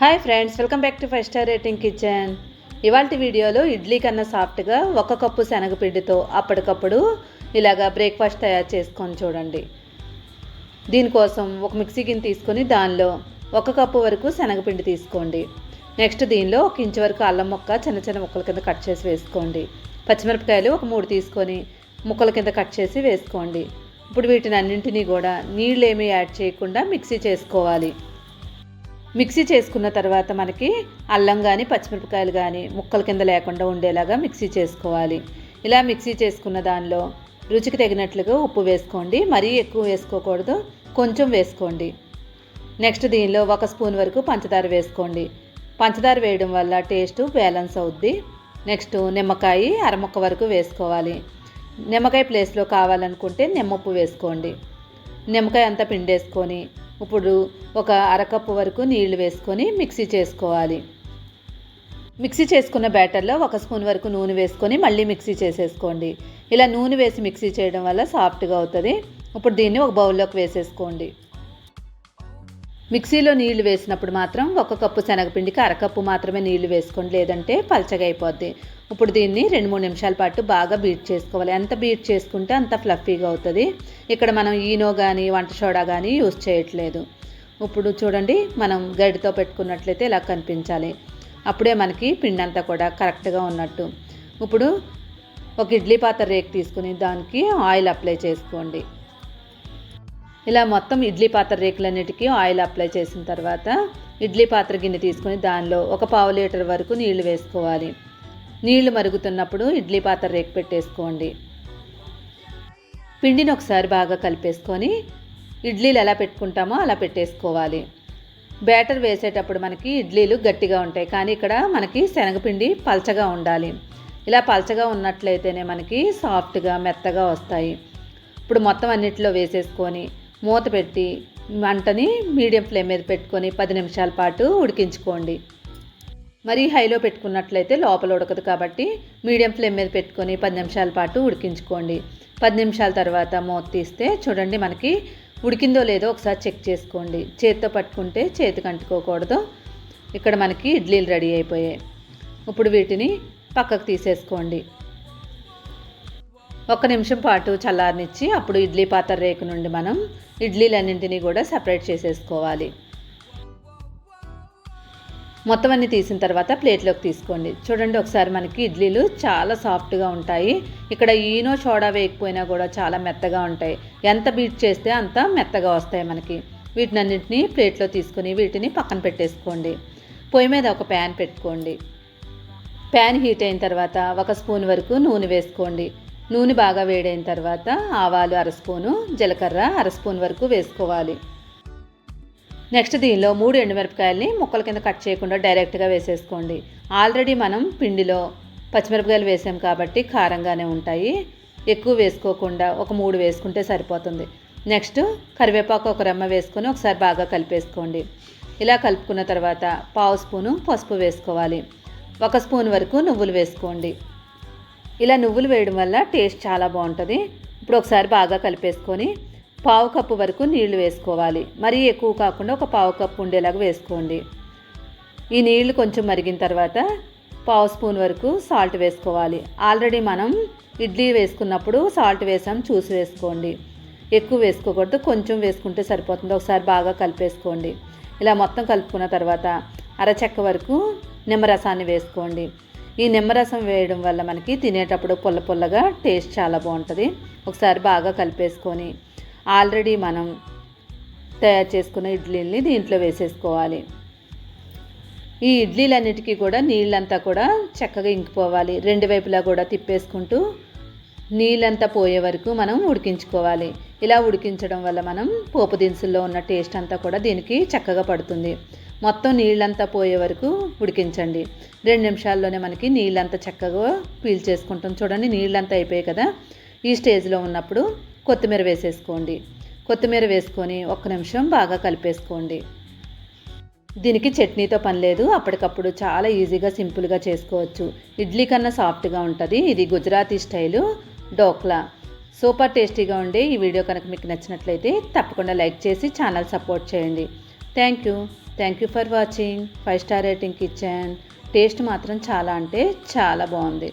Hi friends welcome back to five star rating kitchen ఇవాళ వీడియోలో ఇడ్లీ కన్నా సాఫ్ట్గా ఒక కప్పు శనగపిండితో అప్పటికప్పుడు ఇలాగా బ్రేక్ఫాస్ట్ తయారు చేసుకొని చూడండి. దీనికోసం ఒక మిక్సీ గిన్నె తీసుకొని దానిలో ఒక కప్పు వరకు శనగపిండి తీసుకోండి. నెక్స్ట్ దీనిలో ఒక ఇంచు వరకు అల్లం మొక్క చిన్న చిన్న ముక్కల కింద కట్ చేసి వేసుకోండి. పచ్చిమిరపకాయలు ఒక మూడు తీసుకొని ముక్కల కింద కట్ చేసి వేసుకోండి. ఇప్పుడు వీటిని అన్నింటినీ కూడా నీళ్ళు ఏమీ యాడ్ చేయకుండా మిక్సీ చేసుకోవాలి. మిక్సీ చేసుకున్న తర్వాత మనకి అల్లం కానీ పచ్చిమిరపకాయలు కానీ ముక్కల కింద లేకుండా ఉండేలాగా మిక్సీ చేసుకోవాలి. ఇలా మిక్సీ చేసుకున్న దానిలో రుచికి తగినట్లుగా ఉప్పు వేసుకోండి. మరీ ఎక్కువ వేసుకోకూడదు కొంచెం వేసుకోండి. నెక్స్ట్ దీనిలో ఒక స్పూన్ వరకు పంచదార వేసుకోండి. పంచదార వేయడం వల్ల టేస్ట్ బ్యాలెన్స్ అవుద్ది. నెక్స్ట్ నిమ్మకాయ అరముక్క వరకు వేసుకోవాలి. నిమ్మకాయ ప్లేస్లో కావాలనుకుంటే నిమ్మప్పు వేసుకోండి. నిమ్మకాయ అంతా పిండేసుకొని ఇప్పుడు ఒక అరకప్పు వరకు నీళ్ళు వేసుకొని మిక్సీ చేసుకోవాలి. మిక్సీ చేసుకున్న బ్యాటర్లో ఒక స్పూన్ వరకు నూనె వేసుకొని మళ్ళీ మిక్సీ చేసేసుకోండి. ఇలా నూనె వేసి మిక్సీ చేయడం వల్ల సాఫ్ట్గా అవుతుంది. ఇప్పుడు దీన్ని ఒక బౌల్లోకి వేసేసుకోండి. మిక్సీలో నీళ్ళు వేసినప్పుడు మాత్రం ఒక కప్పు శనగపిండికి అరకప్పు మాత్రమే నీళ్ళు వేసుకోండి. లేదంటే పలచగా అయిపోద్ది. ఇప్పుడు దీన్ని రెండు మూడు నిమిషాల పాటు బాగా బీట్ చేసుకోవాలి. ఎంత బీట్ చేసుకుంటే అంత ఫ్లఫీగా అవుతుంది. ఇక్కడ మనం ఈనో కానీ వంట సోడా కానీ యూస్ చేయట్లేదు. ఇప్పుడు చూడండి మనం గడితో పెట్టుకున్నట్లయితే ఇలా కనిపించాలి. అప్పుడే మనకి పిండి అంతా కూడా కరెక్ట్గా ఉన్నట్టు. ఇప్పుడు ఒక ఇడ్లీ పాత్ర రేక్ తీసుకుని దానికి ఆయిల్ అప్లై చేసుకోండి. ఇలా మొత్తం ఇడ్లీ పాత్ర రేకులన్నిటికీ ఆయిల్ అప్లై చేసిన తర్వాత ఇడ్లీ పాత్ర గిన్నె తీసుకొని దానిలో ఒక పావు లీటర్ వరకు నీళ్ళు వేసుకోవాలి. నీళ్ళు మరుగుతున్నప్పుడు ఇడ్లీ పాత్ర రేకు పెట్టేసుకోండి. పిండిని ఒకసారి బాగా కలిపేసుకొని ఇడ్లీలు ఎలా పెట్టుకుంటామో అలా పెట్టేసుకోవాలి. బ్యాటర్ వేసేటప్పుడు మనకి ఇడ్లీలు గట్టిగా ఉంటాయి. కానీ ఇక్కడ మనకి శనగపిండి పల్చగా ఉండాలి. ఇలా పల్చగా ఉన్నట్లయితేనే మనకి సాఫ్ట్గా మెత్తగా వస్తాయి. ఇప్పుడు మొత్తం అన్నిటిలో వేసేసుకొని మూత పెట్టి మంటని మీడియం ఫ్లేమ్ మీద పెట్టుకొని పది నిమిషాల పాటు ఉడికించుకోండి. మరీ హైలో పెట్టుకున్నట్లయితే లోపల ఉడకదు కాబట్టి మీడియం ఫ్లేమ్ మీద పెట్టుకొని పది నిమిషాల పాటు ఉడికించుకోండి. పది నిమిషాల తర్వాత మూత తీస్తే చూడండి మనకి ఉడికిందో లేదో ఒకసారి చెక్ చేసుకోండి. చేతితో పట్టుకుంటే చేతికి అంటుకోకూడదు. ఇక్కడ మనకి ఇడ్లీలు రెడీ అయిపోయాయి. ఇప్పుడు వీటిని పక్కకు తీసేసుకోండి. ఒక్క నిమిషం పాటు చల్లారనిచ్చి అప్పుడు ఇడ్లీ పాత్ర రేకు నుండి మనం ఇడ్లీలన్నింటినీ కూడా సపరేట్ చేసేసుకోవాలి. మొత్తం అన్ని తీసిన తర్వాత ప్లేట్లోకి తీసుకోండి. చూడండి ఒకసారి మనకి ఇడ్లీలు చాలా సాఫ్ట్గా ఉంటాయి. ఇక్కడ ఈనో సోడా వేయకపోయినా కూడా చాలా మెత్తగా ఉంటాయి. ఎంత బీట్ చేస్తే అంత మెత్తగా వస్తాయి మనకి. వీటిని అన్నింటినీ ప్లేట్లో తీసుకొని వీటిని పక్కన పెట్టేసుకోండి. పొయ్యి మీద ఒక ప్యాన్ పెట్టుకోండి. ప్యాన్ హీట్ అయిన తర్వాత ఒక స్పూన్ వరకు నూనె వేసుకోండి. నూనె బాగా వేడైన తర్వాత ఆవాలు అర స్పూను జీలకర్ర అర స్పూన్ వరకు వేసుకోవాలి. నెక్స్ట్ దీనిలో మూడు ఎండుమిరపకాయలని ముక్కల కింద కట్ చేయకుండా డైరెక్ట్గా వేసేసుకోండి. ఆల్రెడీ మనం పిండిలో పచ్చిమిరపకాయలు వేసాం కాబట్టి కారంగానే ఉంటాయి. ఎక్కువ వేసుకోకుండా ఒక మూడు వేసుకుంటే సరిపోతుంది. నెక్స్ట్ కరివేపాకు ఒక రెమ్మ వేసుకొని ఒకసారి బాగా కలిపేసుకోండి. ఇలా కలుపుకున్న తర్వాత పావు స్పూను పసుపు వేసుకోవాలి. ఒక స్పూన్ వరకు నువ్వులు వేసుకోండి. ఇలా నువ్వులు వేయడం వల్ల టేస్ట్ చాలా బాగుంటుంది. ఇప్పుడు ఒకసారి బాగా కలిపేసుకొని పావు కప్పు వరకు నీళ్ళు వేసుకోవాలి. మరీ ఎక్కువ కాకుండా ఒక పావు కప్పు ఉండేలాగా వేసుకోండి. ఈ నీళ్ళు కొంచెం మరిగిన తర్వాత పావు స్పూన్ వరకు సాల్ట్ వేసుకోవాలి. ఆల్రెడీ మనం ఇడ్లీ వేసుకున్నప్పుడు సాల్ట్ వేసాం చూసి వేసుకోండి. ఎక్కువ వేసుకోకూడదు కొంచెం వేసుకుంటే సరిపోతుంది. ఒకసారి బాగా కలిపేసుకోండి. ఇలా మొత్తం కలుపుకున్న తర్వాత అరచెక్క వరకు నిమ్మరసాన్ని వేసుకోండి. ఈ నిమ్మరసం వేయడం వల్ల మనకి తినేటప్పుడు పుల్ల పుల్లగా టేస్ట్ చాలా బాగుంటుంది. ఒకసారి బాగా కలిపేసుకొని ఆల్రెడీ మనం తయారు చేసుకున్న ఇడ్లీని దీంట్లో వేసేసుకోవాలి. ఈ ఇడ్లీలన్నిటికీ కూడా నీళ్ళంతా కూడా చక్కగా ఇంకిపోవాలి. రెండు వైపులా కూడా తిప్పేసుకుంటూ నీళ్ళంతా పోయే వరకు మనం ఉడికించుకోవాలి. ఇలా ఉడికించడం వల్ల మనం పోపు దినుసుల్లో ఉన్న టేస్ట్ అంతా కూడా దీనికి చక్కగా పడుతుంది. మొత్తం నీళ్ళంతా పోయే వరకు ఉడికించండి. రెండు నిమిషాల్లోనే మనకి నీళ్ళంతా చక్కగా పీల్చేసుకుంటాం చూడండి నీళ్ళంతా అయిపోయాయి కదా. ఈ స్టేజ్లో ఉన్నప్పుడు కొత్తిమీర వేసేసుకోండి. కొత్తిమీర వేసుకొని ఒక్క నిమిషం బాగా కలిపేసుకోండి. దీనికి చట్నీతో పని లేదు. అప్పటికప్పుడు చాలా ఈజీగా సింపుల్గా చేసుకోవచ్చు. ఇడ్లీ కన్నా సాఫ్ట్గా ఉంటుంది. ఇది గుజరాతీ స్టైలు డోక్లా. సూపర్ టేస్టీగా ఉండే ఈ వీడియో కనుక మీకు నచ్చినట్లయితే తప్పకుండా లైక్ చేసి ఛానల్ సపోర్ట్ చేయండి. Thank you. Thank you for watching. Five star rating kitchen taste మాత్రం చాలా అంటే చాలా బాగుంది.